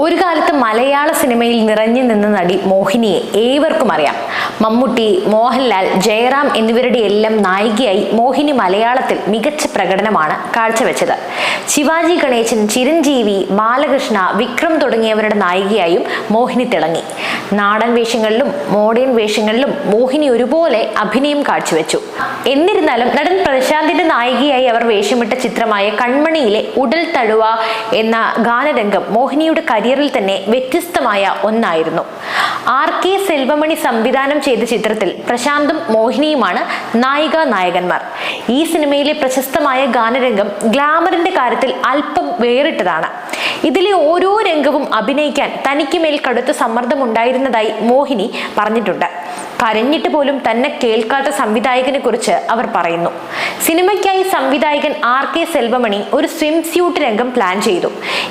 ഒരു കാലത്ത് മലയാള സിനിമയിൽ നിറഞ്ഞു നിന്ന നടി മോഹിനിയെ ഏവർക്കും അറിയാം. മമ്മൂട്ടി മോഹൻലാൽ ജയറാം എന്നിവരുടെ എല്ലാം നായികയായി മോഹിനി മലയാളത്തിൽ മികച്ച പ്രകടനമാണ് കാഴ്ചവെച്ചത്. ശിവാജി ഗണേശൻ ചിരഞ്ജീവി ബാലകൃഷ്ണ വിക്രം തുടങ്ങിയവരുടെ നായികയായും മോഹിനി തിളങ്ങി. നാടൻ വേഷങ്ങളിലും മോഡേൺ വേഷങ്ങളിലും മോഹിനി ഒരുപോലെ അഭിനയം കാഴ്ചവെച്ചു. എന്നിരുന്നാലും നടൻ പ്രശാന്തിന്റെ നായികയായി അവർ വേഷമിട്ട ചിത്രമായ കൺമണിയിലെ ഉടൽ തഴുവ എന്ന ഗാനരംഗം മോഹിനിയുടെ കരിയറിൽ തന്നെ വ്യത്യസ്തമായ ഒന്നായിരുന്നു. ആർ കെ സെൽവമണി സംവിധാനം ചെയ്ത ചിത്രത്തിൽ പ്രശാന്തും മോഹിനിയുമാണ് നായിക നായകന്മാർ. ഈ സിനിമയിലെ പ്രശസ്തമായ ഗാനരംഗം ഗ്ലാമറിന്റെ കാര്യത്തിൽ അല്പം വേറിട്ടതാണ്. ഇതിലെ ഓരോ രംഗവും അഭിനയിക്കാൻ തനിക്ക് മേൽ കടുത്ത സമ്മർദ്ദം ഉണ്ടായിരുന്നതായി മോഹിനി പറഞ്ഞിട്ടുണ്ട്. കരഞ്ഞിട്ട് പോലും തന്നെ കേൾക്കാത്ത സംവിധായകനെ കുറിച്ച് അവർ പറയുന്നു. സിനിമയ്ക്കായി സംവിധായകൻ ആർ കെ സെൽവമണി ഒരു സ്വിം സ്യൂട്ട് രംഗം പ്ലാൻ ചെയ്തു.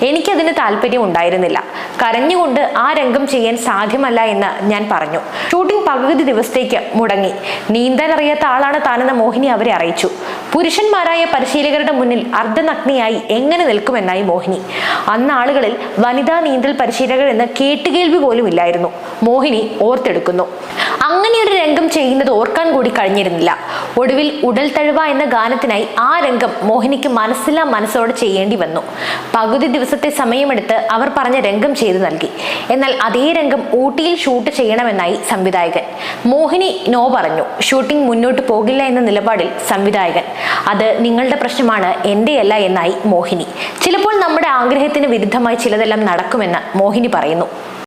എനിക്കതിന് താല്പര്യം ഉണ്ടായിരുന്നില്ല കരഞ്ഞുകൊണ്ട് ആ രംഗം ചെയ്യാൻ സാധ്യമല്ല എന്ന് ഞാൻ പറഞ്ഞു. ഷൂട്ടിംഗ് പകുതി ദിവസത്തേക്ക് മുടങ്ങി. നീന്താൻ അറിയാത്ത ആളാണ് താനെന്ന് മോഹിനി അവരെ അറിയിച്ചു. പുരുഷന്മാരായ പരിശീലകരുടെ മുന്നിൽ അർദ്ധനഗ്നിയായി എങ്ങനെ നിൽക്കുമെന്നായി മോഹിനി. അന്ന് ആളുകളിൽ വനിതാ നീന്തൽ പരിശീലകർ എന്ന് കേട്ടുകേൾവി പോലും ഇല്ലായിരുന്നു മോഹിനി ഓർത്തെടുക്കുന്നു. അങ്ങനെ ചെയ്യുന്നത് ഓർക്കാൻ കൂടി കഴിഞ്ഞിരുന്നില്ല. ഒടുവിൽ ഉടൽ തഴുവ എന്ന ഗാനത്തിനായി ആ രംഗം മോഹിനിക്ക് മനസ്സിലാ മനസ്സോടെ ചെയ്യേണ്ടി വന്നു. പകുതി ദിവസത്തെ സമയമെടുത്ത് അവർ പറഞ്ഞ രംഗം ചെയ്തു നൽകി. എന്നാൽ അതേ രംഗം ഊട്ടിയിൽ ഷൂട്ട് ചെയ്യണമെന്നായി സംവിധായകൻ. മോഹിനി നോ പറഞ്ഞു ഷൂട്ടിംഗ് മുന്നോട്ട് പോകില്ല എന്ന നിലപാടിൽ സംവിധായകൻ. അത് നിങ്ങളുടെ പ്രശ്നമാണ് എന്റെയല്ല എന്നായി മോഹിനി. ചിലപ്പോൾ നമ്മുടെ ആഗ്രഹത്തിന് വിരുദ്ധമായി ചിലതെല്ലാം നടക്കുമെന്ന് മോഹിനി പറയുന്നു.